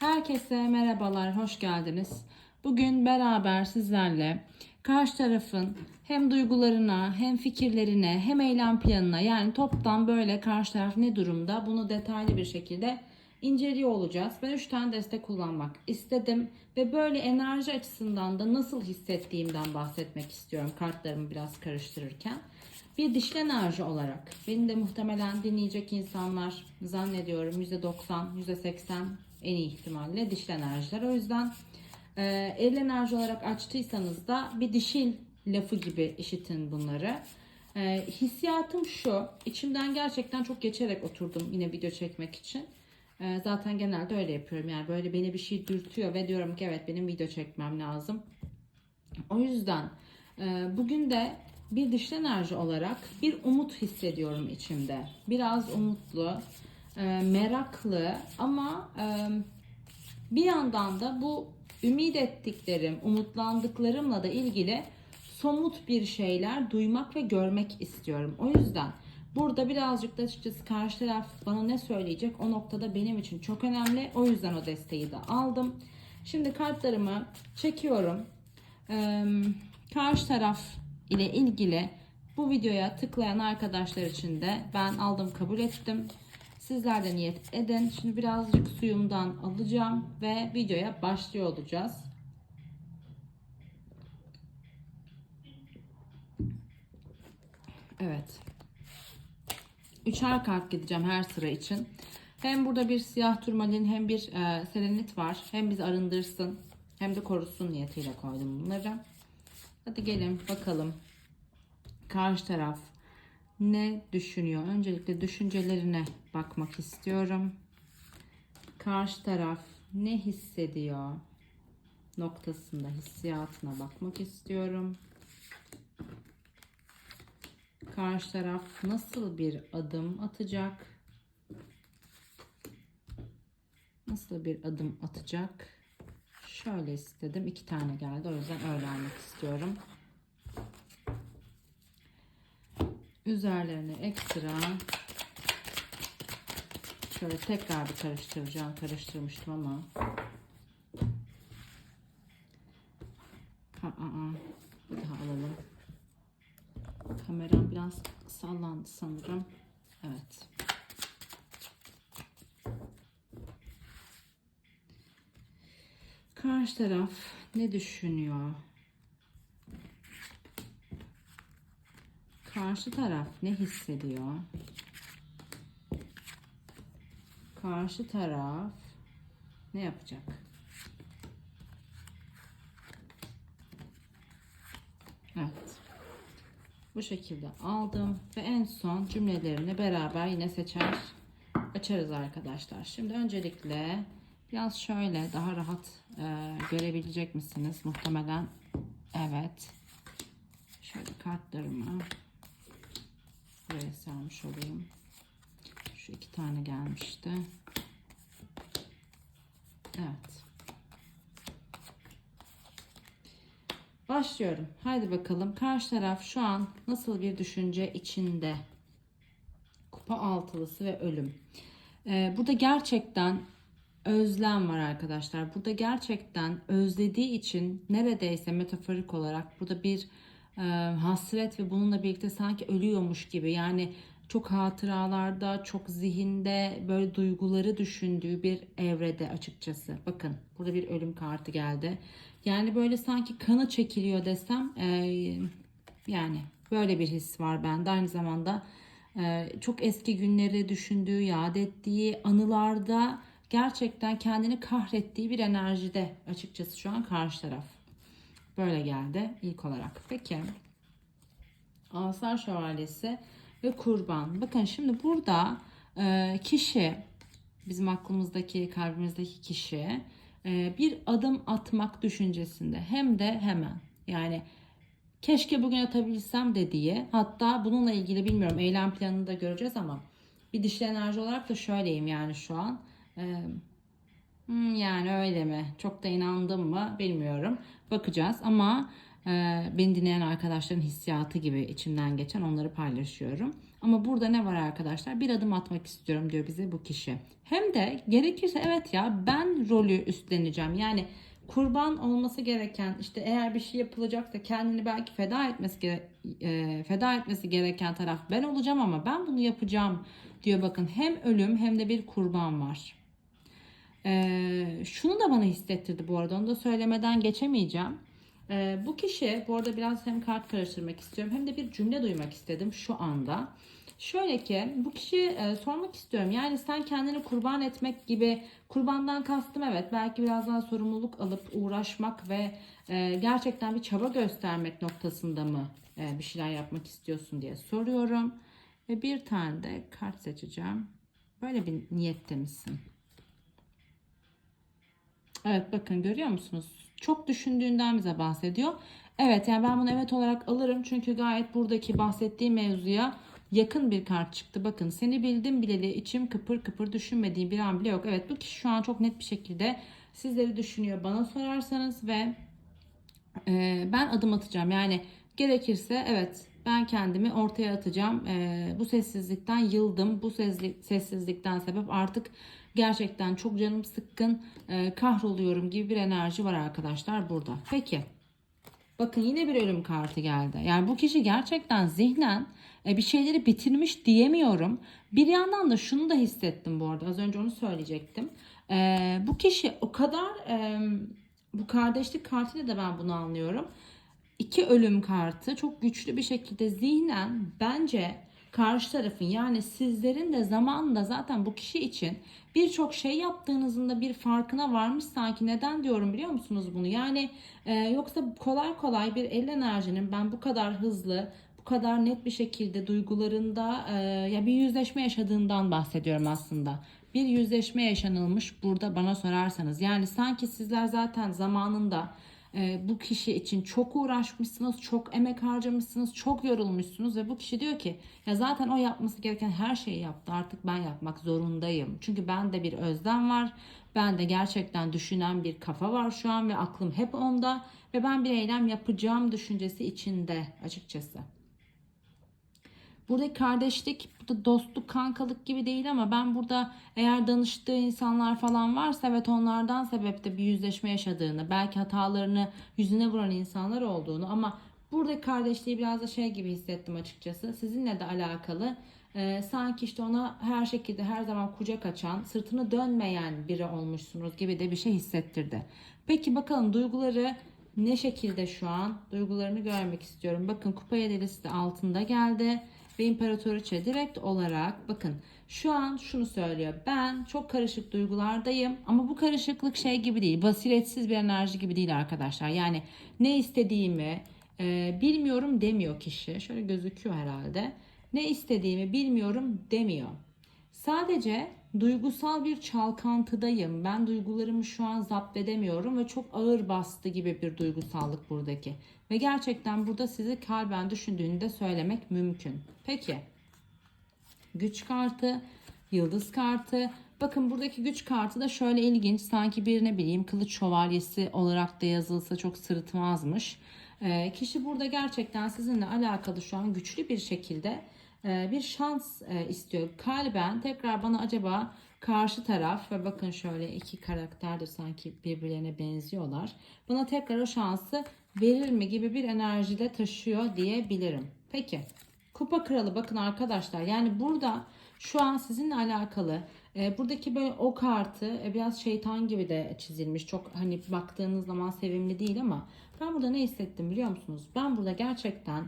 Herkese merhabalar, hoş geldiniz. Bugün beraber sizlerle karşı tarafın hem duygularına, hem fikirlerine, hem eylem planına yani toptan böyle karşı taraf ne durumda bunu detaylı bir şekilde inceliyor olacağız. Ben 3 tane destek kullanmak istedim ve böyle enerji açısından da nasıl hissettiğimden bahsetmek istiyorum kartlarımı biraz karıştırırken. Bir dişli enerji olarak beni de muhtemelen dinleyecek insanlar zannediyorum %90, %80 en iyi ihtimalle dişli enerjiler. O yüzden e, el enerji olarak açtıysanız da bir dişil lafı gibi işitin bunları. E, hissiyatım şu, içimden gerçekten çok geçerek oturdum yine video çekmek için. E, zaten genelde öyle yapıyorum yani böyle beni bir şey dürtüyor ve diyorum ki evet benim video çekmem lazım. O yüzden e, bugün de bir dişli enerji olarak bir umut hissediyorum içimde. Biraz umutlu, e, meraklı ama e, bir yandan da bu ümit ettiklerim, umutlandıklarımla da ilgili somut bir şeyler duymak ve görmek istiyorum. O yüzden burada birazcık da açıkçası karşı taraf bana ne söyleyecek o noktada benim için çok önemli. O yüzden o desteği de aldım. Şimdi kartlarımı çekiyorum. Ee, karşı taraf ile ilgili bu videoya tıklayan arkadaşlar için de ben aldım kabul ettim. Sizler de niyet edin. Şimdi birazcık suyumdan alacağım ve videoya başlıyor olacağız. Evet. Üçer kart gideceğim her sıra için. Hem burada bir siyah turmalin hem bir e, selenit var. Hem bizi arındırsın hem de korusun niyetiyle koydum bunları. Hadi gelin bakalım. Karşı taraf ne düşünüyor? Öncelikle düşüncelerine bakmak istiyorum. Karşı taraf ne hissediyor? Noktasında hissiyatına bakmak istiyorum. Karşı taraf nasıl bir adım atacak? Nasıl bir adım atacak? Şöyle istedim. iki tane geldi. O yüzden öğrenmek istiyorum. Üzerlerine ekstra şöyle tekrar bir karıştıracağım. Karıştırmıştım ama ha, aa, bir daha alalım. Kameram biraz sallandı sanırım. Evet. Karşı taraf ne düşünüyor? Karşı taraf ne hissediyor? Karşı taraf ne yapacak? Evet. Bu şekilde aldım ve en son cümlelerini beraber yine seçer açarız arkadaşlar. Şimdi öncelikle biraz şöyle daha rahat e, görebilecek misiniz? Muhtemelen evet. Şöyle kartlarımı buraya sermiş olayım. Şu iki tane gelmişti. Evet. Başlıyorum. Haydi bakalım. Karşı taraf şu an nasıl bir düşünce içinde? Kupa altılısı ve ölüm. Ee, burada gerçekten özlem var arkadaşlar. Burada gerçekten özlediği için neredeyse metaforik olarak burada bir hasret ve bununla birlikte sanki ölüyormuş gibi. Yani çok hatıralarda, çok zihinde böyle duyguları düşündüğü bir evrede açıkçası. Bakın burada bir ölüm kartı geldi. Yani böyle sanki kanı çekiliyor desem e, yani böyle bir his var bende. Aynı zamanda e, çok eski günleri düşündüğü, yad ettiği anılarda gerçekten kendini kahrettiği bir enerjide açıkçası şu an karşı taraf. Böyle geldi ilk olarak. Peki. Asar şövalyesi ve kurban. Bakın şimdi burada e, kişi bizim aklımızdaki kalbimizdeki kişi e, bir adım atmak düşüncesinde hem de hemen yani keşke bugün atabilsem dediği hatta bununla ilgili bilmiyorum eylem planını da göreceğiz ama bir dişli enerji olarak da şöyleyim yani şu an e, hmm, yani öyle mi çok da inandım mı bilmiyorum bakacağız ama e, beni dinleyen arkadaşların hissiyatı gibi içimden geçen onları paylaşıyorum. Ama burada ne var arkadaşlar? Bir adım atmak istiyorum diyor bize bu kişi. Hem de gerekirse evet ya ben rolü üstleneceğim. Yani kurban olması gereken işte eğer bir şey yapılacaksa kendini belki feda etmesi e, feda etmesi gereken taraf ben olacağım ama ben bunu yapacağım diyor bakın hem ölüm hem de bir kurban var. Ee, şunu da bana hissettirdi bu arada onu da söylemeden geçemeyeceğim. Ee, bu kişi bu arada biraz hem kart karıştırmak istiyorum hem de bir cümle duymak istedim şu anda. Şöyle ki bu kişi e, sormak istiyorum yani sen kendini kurban etmek gibi kurbandan kastım evet belki biraz daha sorumluluk alıp uğraşmak ve e, gerçekten bir çaba göstermek noktasında mı e, bir şeyler yapmak istiyorsun diye soruyorum. Ve bir tane de kart seçeceğim. Böyle bir niyette misin? Evet bakın görüyor musunuz? Çok düşündüğünden bize bahsediyor. Evet yani ben bunu evet olarak alırım. Çünkü gayet buradaki bahsettiğim mevzuya yakın bir kart çıktı. Bakın seni bildim bileli içim kıpır kıpır düşünmediğim bir an bile yok. Evet bu kişi şu an çok net bir şekilde sizleri düşünüyor bana sorarsanız ve e, ben adım atacağım. Yani gerekirse evet ben kendimi ortaya atacağım. E, bu sessizlikten yıldım. Bu sessizlikten sebep artık gerçekten çok canım sıkkın, e, kahroluyorum gibi bir enerji var arkadaşlar burada. Peki. Bakın yine bir ölüm kartı geldi. Yani bu kişi gerçekten zihnen e, bir şeyleri bitirmiş diyemiyorum. Bir yandan da şunu da hissettim bu arada. Az önce onu söyleyecektim. E, bu kişi o kadar bu kardeşlik kartıyla da ben bunu anlıyorum. İki ölüm kartı çok güçlü bir şekilde zihnen bence karşı tarafın yani sizlerin de zamanında zaten bu kişi için birçok şey yaptığınızın da bir farkına varmış sanki. Neden diyorum biliyor musunuz bunu? Yani e, yoksa kolay kolay bir el enerjinin ben bu kadar hızlı, bu kadar net bir şekilde duygularında e, ya bir yüzleşme yaşadığından bahsediyorum aslında. Bir yüzleşme yaşanılmış burada bana sorarsanız. Yani sanki sizler zaten zamanında e, bu kişi için çok uğraşmışsınız, çok emek harcamışsınız, çok yorulmuşsunuz ve bu kişi diyor ki ya zaten o yapması gereken her şeyi yaptı artık ben yapmak zorundayım. Çünkü bende bir özlem var, bende gerçekten düşünen bir kafa var şu an ve aklım hep onda ve ben bir eylem yapacağım düşüncesi içinde açıkçası. Buradaki kardeşlik, burada dostluk, kankalık gibi değil ama ben burada eğer danıştığı insanlar falan varsa evet onlardan sebepte bir yüzleşme yaşadığını, belki hatalarını yüzüne vuran insanlar olduğunu ama buradaki kardeşliği biraz da şey gibi hissettim açıkçası. Sizinle de alakalı. Ee, sanki işte ona her şekilde her zaman kucak açan, sırtını dönmeyen biri olmuşsunuz gibi de bir şey hissettirdi. Peki bakalım duyguları ne şekilde şu an? Duygularını görmek istiyorum. Bakın kupa yedilisi de altında geldi ve imparatoriçe direkt olarak bakın şu an şunu söylüyor. Ben çok karışık duygulardayım ama bu karışıklık şey gibi değil. Basiretsiz bir enerji gibi değil arkadaşlar. Yani ne istediğimi e, bilmiyorum demiyor kişi. Şöyle gözüküyor herhalde. Ne istediğimi bilmiyorum demiyor. Sadece duygusal bir çalkantıdayım. Ben duygularımı şu an zapt edemiyorum ve çok ağır bastı gibi bir duygusallık buradaki. Ve gerçekten burada sizi kalben düşündüğünü de söylemek mümkün. Peki. Güç kartı, yıldız kartı. Bakın buradaki güç kartı da şöyle ilginç. Sanki bir ne bileyim kılıç şövalyesi olarak da yazılsa çok sırıtmazmış. Ee, kişi burada gerçekten sizinle alakalı şu an güçlü bir şekilde e, bir şans e, istiyor. Kalben tekrar bana acaba karşı taraf ve bakın şöyle iki karakter de sanki birbirlerine benziyorlar. Bana tekrar o şansı verir mi gibi bir enerjide taşıyor diyebilirim. Peki. Kupa kralı bakın arkadaşlar yani burada şu an sizinle alakalı e, buradaki böyle o kartı e, biraz şeytan gibi de çizilmiş. Çok hani baktığınız zaman sevimli değil ama ben burada ne hissettim biliyor musunuz? Ben burada gerçekten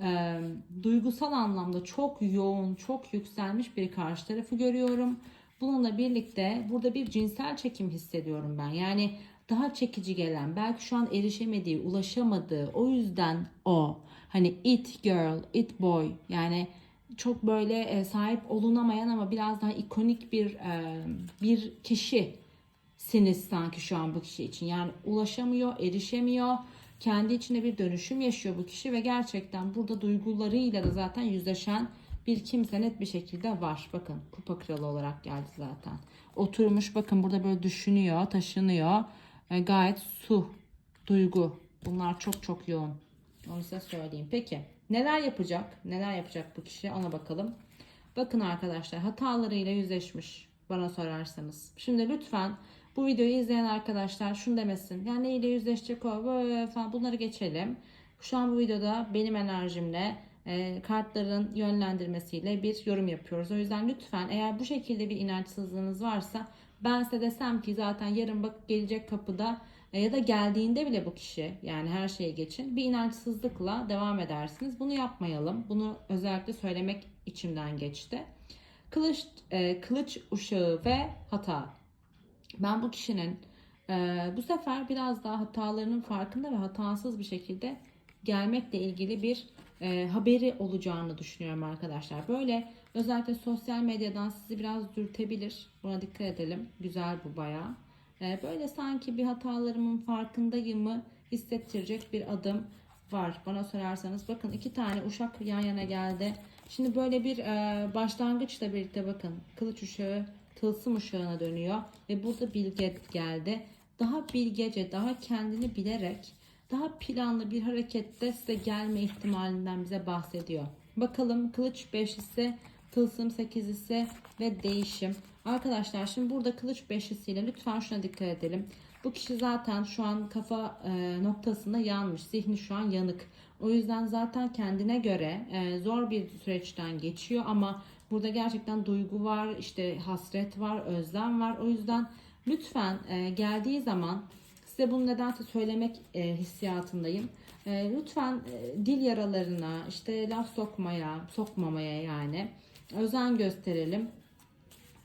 e, duygusal anlamda çok yoğun, çok yükselmiş bir karşı tarafı görüyorum. Bununla birlikte burada bir cinsel çekim hissediyorum ben. Yani daha çekici gelen, belki şu an erişemediği, ulaşamadığı, o yüzden o. Hani it girl, it boy yani çok böyle e, sahip olunamayan ama biraz daha ikonik bir e, bir kişi siniz sanki şu an bu kişi için. Yani ulaşamıyor, erişemiyor. Kendi içinde bir dönüşüm yaşıyor bu kişi ve gerçekten burada duygularıyla da zaten yüzleşen bir kimse net bir şekilde var. Bakın kupa kralı olarak geldi zaten. Oturmuş bakın burada böyle düşünüyor, taşınıyor. E, gayet su, duygu Bunlar çok çok yoğun. Onu size söyleyeyim. Peki neler yapacak? Neler yapacak bu kişi? Ona bakalım. Bakın arkadaşlar hatalarıyla yüzleşmiş bana sorarsanız. Şimdi lütfen bu videoyu izleyen arkadaşlar şunu demesin. Ya neyle yüzleşecek o böyle falan bunları geçelim. Şu an bu videoda benim enerjimle e, kartların yönlendirmesiyle bir yorum yapıyoruz. O yüzden lütfen eğer bu şekilde bir inançsızlığınız varsa ben size desem ki zaten yarın bak gelecek kapıda e, ya da geldiğinde bile bu kişi yani her şeye geçin bir inançsızlıkla devam edersiniz. Bunu yapmayalım. Bunu özellikle söylemek içimden geçti. Kılıç, e, kılıç uşağı ve hata. Ben bu kişinin e, bu sefer biraz daha hatalarının farkında ve hatasız bir şekilde gelmekle ilgili bir e, haberi olacağını düşünüyorum arkadaşlar. Böyle özellikle sosyal medyadan sizi biraz dürtebilir. Buna dikkat edelim. Güzel bu bayağı. E, böyle sanki bir hatalarımın farkındayımı hissettirecek bir adım var. Bana sorarsanız bakın iki tane uşak yan yana geldi. Şimdi böyle bir e, başlangıçla birlikte bakın kılıç uşağı tılsım uşağına dönüyor ve burada bilge geldi. Daha bilgece, daha kendini bilerek, daha planlı bir harekette size gelme ihtimalinden bize bahsediyor. Bakalım kılıç 5 ise, tılsım 8 ise ve değişim. Arkadaşlar şimdi burada kılıç 5'lisiyle lütfen şuna dikkat edelim. Bu kişi zaten şu an kafa e, noktasında yanmış. Zihni şu an yanık. O yüzden zaten kendine göre e, zor bir süreçten geçiyor ama burada gerçekten duygu var, işte hasret var, özlem var. O yüzden lütfen e, geldiği zaman size bunu nedense söylemek e, hissiyatındayım. E, lütfen e, dil yaralarına, işte laf sokmaya, sokmamaya yani özen gösterelim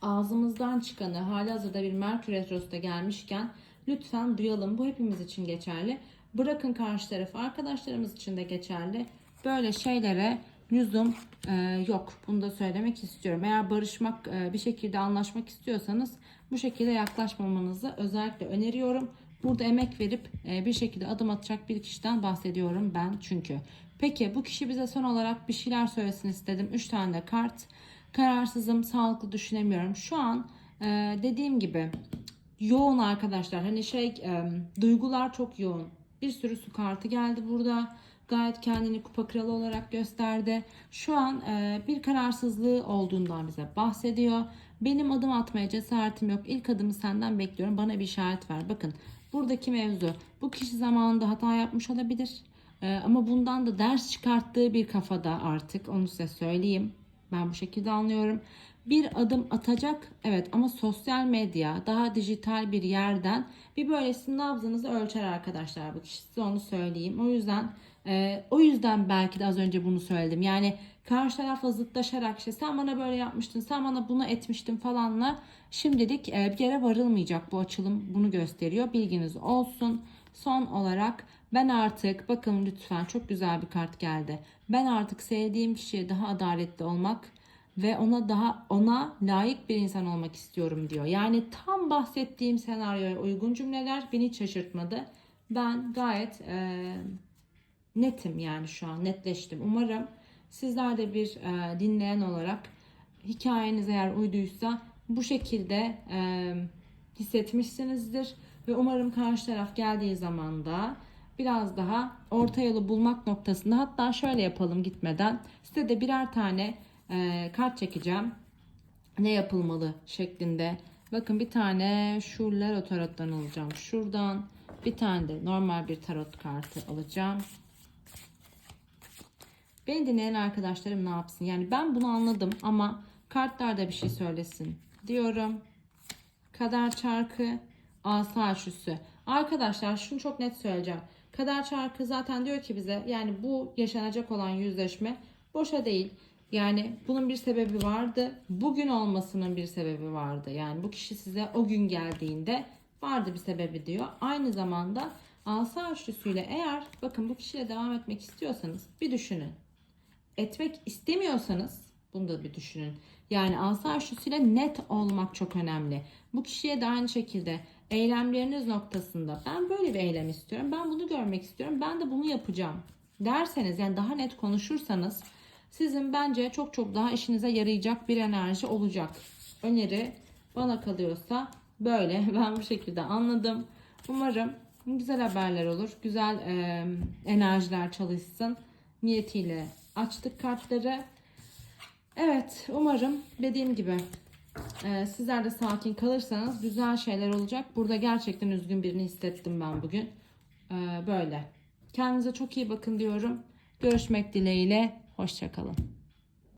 ağzımızdan çıkanı hali hazırda bir Merkür Retrosu da gelmişken lütfen duyalım. Bu hepimiz için geçerli. Bırakın karşı tarafı arkadaşlarımız için de geçerli. Böyle şeylere lüzum e, yok. Bunu da söylemek istiyorum. Eğer barışmak, e, bir şekilde anlaşmak istiyorsanız bu şekilde yaklaşmamanızı özellikle öneriyorum. Burada emek verip e, bir şekilde adım atacak bir kişiden bahsediyorum ben çünkü. Peki bu kişi bize son olarak bir şeyler söylesin istedim. 3 tane de kart. Kararsızım, sağlıklı düşünemiyorum. Şu an e, dediğim gibi yoğun arkadaşlar. Hani şey e, duygular çok yoğun. Bir sürü su kartı geldi burada. Gayet kendini kupa kralı olarak gösterdi. Şu an e, bir kararsızlığı olduğundan bize bahsediyor. Benim adım atmaya cesaretim yok. İlk adımı senden bekliyorum. Bana bir işaret ver. Bakın buradaki mevzu. Bu kişi zamanında hata yapmış olabilir. E, ama bundan da ders çıkarttığı bir kafada artık. Onu size söyleyeyim. Ben bu şekilde anlıyorum. Bir adım atacak evet ama sosyal medya daha dijital bir yerden bir böylesinin nabzınızı ölçer arkadaşlar kişi size onu söyleyeyim. O yüzden e, o yüzden belki de az önce bunu söyledim. Yani karşı tarafla zıtlaşarak işte sen bana böyle yapmıştın sen bana bunu etmiştin falanla şimdilik e, bir yere varılmayacak bu açılım bunu gösteriyor. Bilginiz olsun. Son olarak ben artık bakın lütfen çok güzel bir kart geldi. Ben artık sevdiğim kişiye daha adaletli olmak ve ona daha ona layık bir insan olmak istiyorum diyor. Yani tam bahsettiğim senaryoya uygun cümleler beni şaşırtmadı. Ben gayet e, netim yani şu an netleştim. Umarım sizler de bir e, dinleyen olarak hikayeniz eğer uyduysa bu şekilde e, hissetmişsinizdir ve umarım karşı taraf geldiği zaman da biraz daha orta yolu bulmak noktasında hatta şöyle yapalım gitmeden size de birer tane e, kart çekeceğim ne yapılmalı şeklinde bakın bir tane şu tarottan alacağım şuradan bir tane de normal bir tarot kartı alacağım Beni dinleyen arkadaşlarım ne yapsın? Yani ben bunu anladım ama kartlar da bir şey söylesin diyorum. Kader çarkı, asa üçlüsü. Arkadaşlar şunu çok net söyleyeceğim. Kader çarkı zaten diyor ki bize yani bu yaşanacak olan yüzleşme boşa değil. Yani bunun bir sebebi vardı. Bugün olmasının bir sebebi vardı. Yani bu kişi size o gün geldiğinde vardı bir sebebi diyor. Aynı zamanda asa üçlüsüyle eğer bakın bu kişiyle devam etmek istiyorsanız bir düşünün etmek istemiyorsanız bunu da bir düşünün. Yani asa üçlüsüyle net olmak çok önemli. Bu kişiye de aynı şekilde eylemleriniz noktasında ben böyle bir eylem istiyorum. Ben bunu görmek istiyorum. Ben de bunu yapacağım derseniz yani daha net konuşursanız sizin bence çok çok daha işinize yarayacak bir enerji olacak. Öneri bana kalıyorsa böyle ben bu şekilde anladım. Umarım Güzel haberler olur. Güzel e, enerjiler çalışsın. Niyetiyle açtık kartları. Evet umarım dediğim gibi e, sizler de sakin kalırsanız güzel şeyler olacak. Burada gerçekten üzgün birini hissettim ben bugün. E, böyle. Kendinize çok iyi bakın diyorum. Görüşmek dileğiyle. Hoşçakalın.